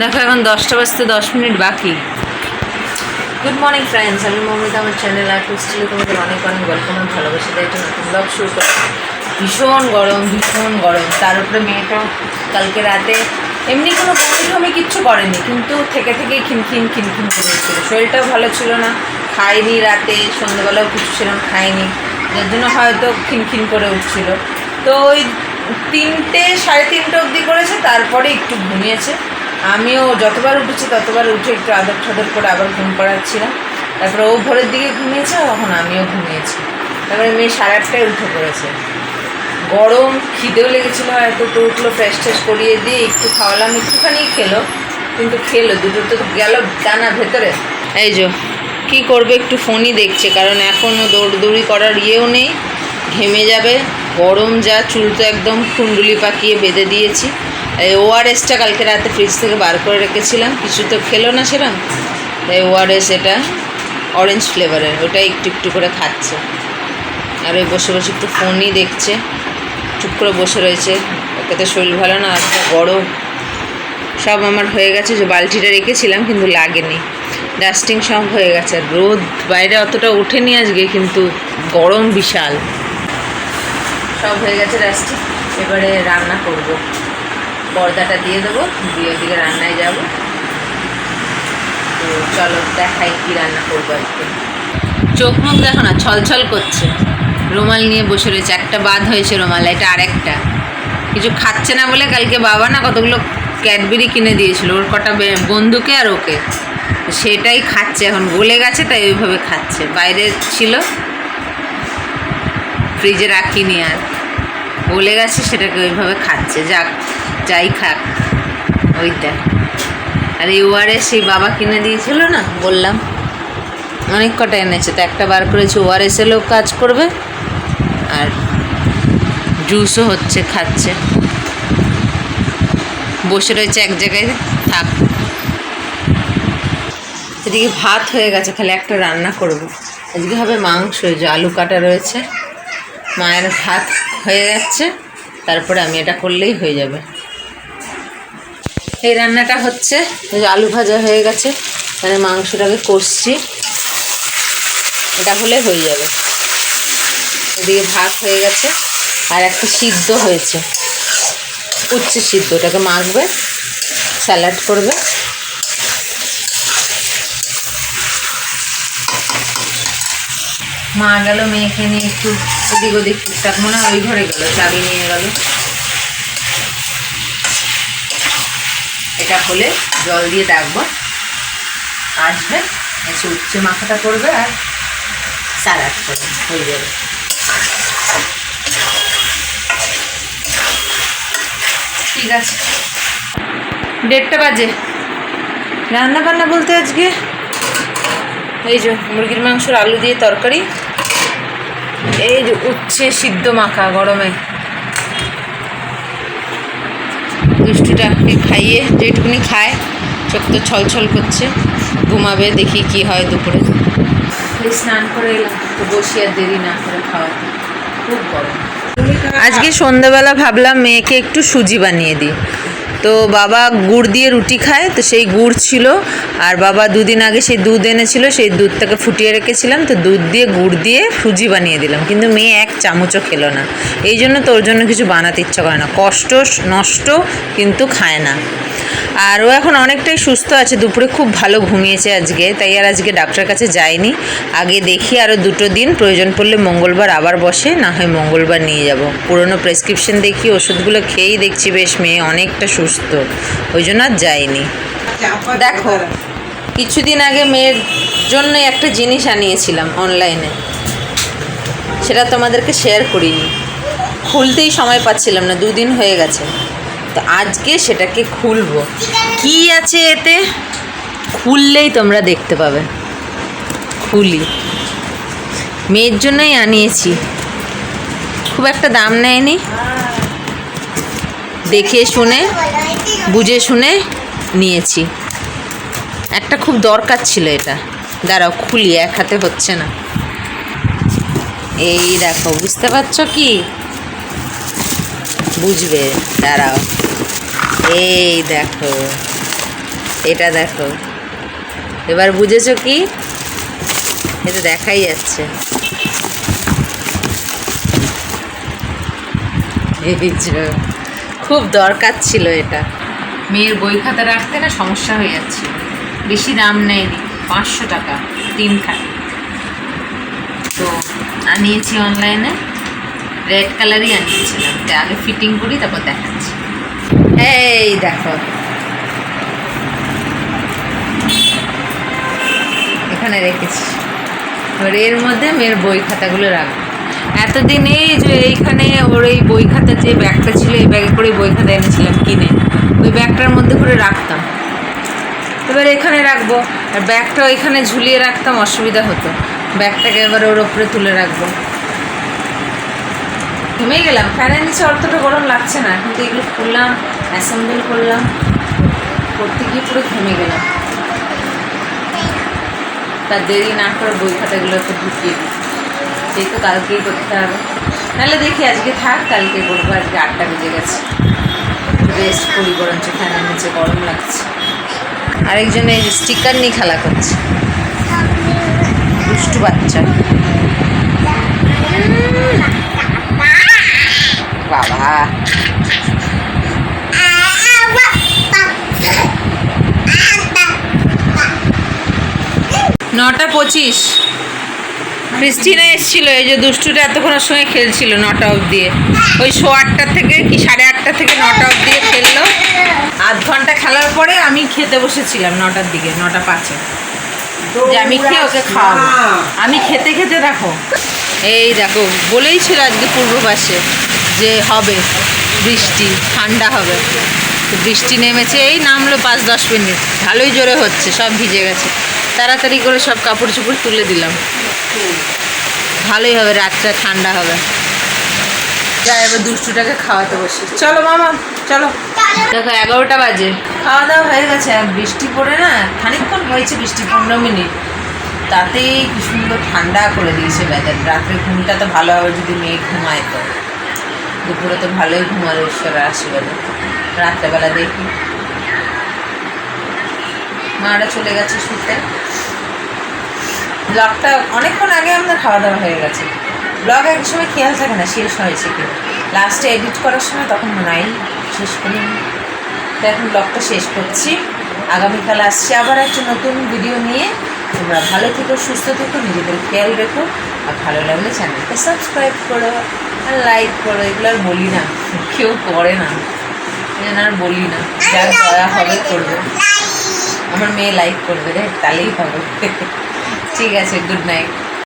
দেখো, এখন দশটা বাজতে দশ মিনিট বাকি। গুড মর্নিং ফ্রেন্ডস আমি মমিতা, আমার চ্যানেল আর ক্রিস্টিলে তোমাদের অনেক অনেক ওয়েলকাম আর ভালোবাসা দেয় একটা নতুন ব্লগ শুরু করে ভীষণ গরম ভীষণ গরম। তার উপরে মেয়েটা কালকে রাতে এমনি কোনো বমি টমি কিচ্ছু করেনি, কিন্তু থেকে থেকেই খিনখিন খিনখিন করেছিল। শরীরটাও ভালো ছিল না খাইনি রাতে, সন্ধ্যেবেলাও কিছু সেরকম খায়নি। যার জন্য হয়তো খিনখিন করে উঠছিল। তো ওই তিনটে, সাড়ে তিনটে অবধি করেছে, তারপরে একটু ঘুমিয়েছে। আমিও যতবার উঠেছি, ততবার উঠে একটু আদর ঠাদর করে আবার ঘুম পাড়াচ্ছিলাম। তারপরে ও ভোরের দিকে ঘুমিয়েছে, তখন আমিও ঘুমিয়েছি। তারপরে মেয়ে সাড়ে আটটায় উঠে পড়েছে। গরম, খিদেও লেগেছিলো হয়তো তো উঠল ফ্রেশ ট্রেশ করিয়ে দিয়ে একটু খাওয়ালাম, একটুখানি খেলো, কিন্তু খেলো, দুটো তো গেল জানা ভেতরে। এই যো, কী করবে একটু ফোনই দেখছে, কারণ এখনও দৌড়দৌড়ি করার ইয়েও নেই, ঘেমে যাবে, গরম যা, চুল তো একদম কুণ্ডুলি পাকিয়ে বেঁধে দিয়েছি। এই ওআরএসটা কালকে রাতে ফ্রিজ থেকে বার করে রেখেছিলাম। কিছু তো খেলো না সেরকম তাই ওআরএস এটা অরেঞ্জ ফ্লেভারের ওটা একটু একটু করে খাচ্ছে। আর ওই বসে বসে একটু ফোনই দেখছে। চুপ করে বসে রয়েছে। ওকে তো শরীর ভালো না আর গরম। সব আমার হয়ে গেছে, যে বালতিটা রেখেছিলাম, কিন্তু লাগেনি। ডাস্টিং সব হয়ে গেছে। আর রোদ বাইরে অতটা ওঠেনি আজকে, কিন্তু গরম বিশাল। সব হয়ে গেছে ডাস্টিং এবারে রান্না করব। পর্দাটা দিয়ে দেবো, দিয়ে ওদিকে রান্নায় যাব। তো চলো দেখাই কি রান্না করব আজকে। চোখ মুখ দেখো না, ছলছল করছে। রুমাল নিয়ে বসে রয়েছে, একটা বাদ হয়েছে রুমাল, এটা আরেকটা। কিছু খাচ্ছে না বলে কালকে বাবা না কতগুলো ক্যাডবেরি কিনে দিয়েছিল, ওর কটা বন্ধুকে আর ওকে। সেটাই খাচ্ছে, এখন গলে গেছে তাই ওইভাবে খাচ্ছে। বাইরে ছিল, ফ্রিজে রাখিনি আর। গলে গেছে, সেটাকে ওইভাবে খাচ্ছে। যাক, যাই খাক। ওইটা আর এই ওয়ারে সেই বাবা কিনে দিয়েছিল না, বললাম। অনেক কটা এনেছে, তো একটা বার করেছে, ওআরএস এলেও কাজ করবে, আর জুসও হচ্ছে, খাচ্ছে। বসে রয়েছে এক জায়গায়, থাক। এদিকে ভাত হয়ে গেছে, খালি একটা রান্না করব। আজকে হবে মাংস যে আলু কাটা রয়েছে। মায়ের ভাত। হয়ে যাচ্ছে, তারপরে আমি এটা করলেই হয়ে যাবে। এই রান্নাটা হচ্ছে আলু ভাজা হয়ে গেছে মানে মাংসটাকে কষছি, এটা হলে হয়ে যাবে। এদিকে ভাত হয়ে গেছে, আর একটা সিদ্ধ হয়েছে। উচ্ছে সিদ্ধ ওটাকে মাখবে, স্যালাড করবে। মা গেল মেয়েকে নিয়ে একটু ওদিক ওদিক টুকটাক মনে হয় ওই ঘরে গেল, চাবি নিয়ে গেল। এটা হলে জল দিয়ে ডাকবো। আসবে, এসে উচ্ছে মাথাটা করবে আর স্যালাড করবে, হয়ে যাবে। ঠিক আছে। দেড়টা বাজে। রান্না বান্না বলতে আজকে এই যে মুরগির মাংসর আলু দিয়ে তরকারি। এই যে উচ্ছে সিদ্ধ মাখা গরমে। দুষ্টুটাকে খাইয়ে যেটুকুনি খায় চোখ তো ছলছল করছে। ঘুমাবে দেখি কি হয় দুপুরে। স্নান করে এলাম তো বসি আর দেরি না করে খাওয়াতে খুব গরম। আজকে সন্ধ্যাবেলা ভাবলাম মেয়েকে একটু সুজি বানিয়ে দিই। তো বাবা গুড় দিয়ে রুটি খায়, তো সেই গুড় ছিল। আর বাবা দুদিন আগে সেই দুধ এনেছিল, সেই দুধটাকে ফুটিয়ে রেখেছিলাম, তো দুধ দিয়ে গুড় দিয়ে সুজি বানিয়ে দিলাম। কিন্তু মেয়ে এক চামচও খেলো না। এই জন্য তোর জন্য কিছু বানাতে ইচ্ছা করে না। কষ্ট নষ্ট, কিন্তু খায় না। আর ও এখন অনেকটাই সুস্থ আছে, দুপুরে খুব ভালো ঘুমিয়েছে আজকে, তাই আর আজকে ডাক্তারের কাছে যায়নি। আগে দেখি আরও দুটো দিন, প্রয়োজন পড়লে মঙ্গলবার আবার বসে, না হয় মঙ্গলবার নিয়ে যাব। পুরনো প্রেসক্রিপশন দেখি, ওষুধগুলো খেয়েই দেখছি বেশ, মেয়ে অনেকটা সুস্থ, ওই জন্য আর যায়নি। দেখো, কিছুদিন আগে মেয়ের জন্য একটা জিনিস আনিয়েছিলাম অনলাইনে, সেটা তোমাদেরকে শেয়ার করিনি। খুলতেই সময় পাচ্ছিলাম না, দুদিন হয়ে গেছে। তো আজকে সেটাকে খুলবো। কি আছে এতে? খুললেই তোমরা দেখতে পাবে। খুলি। মেয়ের জন্যই আনিয়েছি। খুব একটা দাম নেয়নি। দেখে শুনে, বুঝে শুনে নিয়েছি। একটা খুব দরকার ছিল এটা। দাঁড়াও, খুলি, এক হাতে হচ্ছে না। এই দেখো, বুঝতে পারছ কি? বুঝবে, দাঁড়াও। এই দেখো, এটা দেখো। এবার বুঝেছ কি? এটা দেখাই যাচ্ছে। খুব দরকার ছিল এটা। মেয়ের বই খাতা রাখতে না সমস্যা হয়ে যাচ্ছে বেশি দাম নেয়নি, পাঁচশো টাকা, তিন তিনখানে তো আনিয়েছি অনলাইনে রেড কালারই আনিয়েছিলাম। আগে ফিটিং করি, তারপর দেখাচ্ছি। এই দেখো। এখানে রেখেছি। এবার এর মধ্যে মেয়ের বই খাতাগুলো রাখব। এতদিন এই যে এইখানে ওর এই বই খাতা যে ব্যাগটা ছিল, এই ব্যাগে করে বই খাতা এনেছিলাম কিনে, ওই ব্যাগটার মধ্যে করে রাখতাম। এবার এখানে রাখব। আর ব্যাগটা ওইখানে ঝুলিয়ে রাখতাম, অসুবিধা হতো। ব্যাগটাকে এবার ওর ওপরে তুলে রাখব। ঘুমিয়ে গেলাম। ফ্যানের নিচে অতটা গরম লাগছে না, কিন্তু এগুলো খুললাম। অ্যাসেম্বল করলাম, করতে গিয়ে পুরো ঘেমে গেলাম। তার দেরি না করে বই খাতাগুলো একটু ঢুকিয়ে দিই। সেই তো কালকেই করতে হবে। নাহলে দেখি আজকে থাক, কালকে করব, আজকে আটটা বেজে গেছে। রেস্ট করি বরঞ্চ, ফ্যানের নিচে গরম লাগছে। আরেকজন এই স্টিকার নিয়ে খেলা করছে। দুষ্টু বাচ্চা। বাবা। নটা পঁচিশ। ক্রিস্টিনা এসেছিল, এই যে দুষ্টুটা এতক্ষণের সঙ্গে খেলছিল নটা অবধি। ওই শো আটটা থেকে কি সাড়ে আটটা থেকে নটা অবধি খেললো। আধ ঘণ্টা খেলার পরে আমি খেতে বসেছিলাম নটার দিকে, নটা পাঁচে। যে আমি খেয়ে ওকে খাওয়াবো। আমি খেতে খেতে দেখো, এই দেখো বলেই ছিল আজকে পূর্বপাশে যে হবে, বৃষ্টি, ঠান্ডা হবে। বৃষ্টি নেমেছে, এই নামলো পাঁচ দশ মিনিট। ভালোই জোরে হচ্ছে, সব ভিজে গেছে। তাড়াতাড়ি করে সব কাপড় চোপড় তুলে দিলাম। ভালোই হবে, রাতটা ঠান্ডা হবে। যা এবার দুষ্টুটাকে খাওয়াতে বসি। চলো মামা, চলো। দেখো, এগারোটা বাজে। খাওয়া দাওয়া হয়ে গেছে, আর বৃষ্টি পড়ে না, খানিকক্ষণ হয়েছে বৃষ্টি, পনেরো মিনিট। তাতেই কি সুন্দর ঠান্ডা করে দিয়েছে বেদার রাত্রে ঘুমটা তো ভালো হবে যদি মেয়ে ঘুমায় তো। দুপুরে তো ভালোই ঘুমালো ঈশ্বরের আশীর্বাদে। রাত্রেবেলা দেখি। মারা চলে গেছে শুতে। ব্লগটা অনেকক্ষণ আগে আমাদের খাওয়া দাওয়া হয়ে গেছে। ব্লগ এক সময় খেয়াল থাকে না শেষ হয়েছে কি লাস্টে এডিট করার সময় তখন মনে হয় শেষ করি তো এখন ব্লগটা শেষ করছি। আগামীকাল আসছি আবার একটা নতুন ভিডিও নিয়ে। তোমরা ভালো থেকো সুস্থ থেকো নিজেদের খেয়াল রেখো। আর ভালো লাগলে চ্যানেলটা সাবস্ক্রাইব করো আর লাইক করো। এগুলো আর বলি না কেউ করে না। আর বলি না যার দয়া হবে করবে। আমার মেয়ে লাইক করবে রে তাহলেই হবে। ঠিক আছে গুড নাইট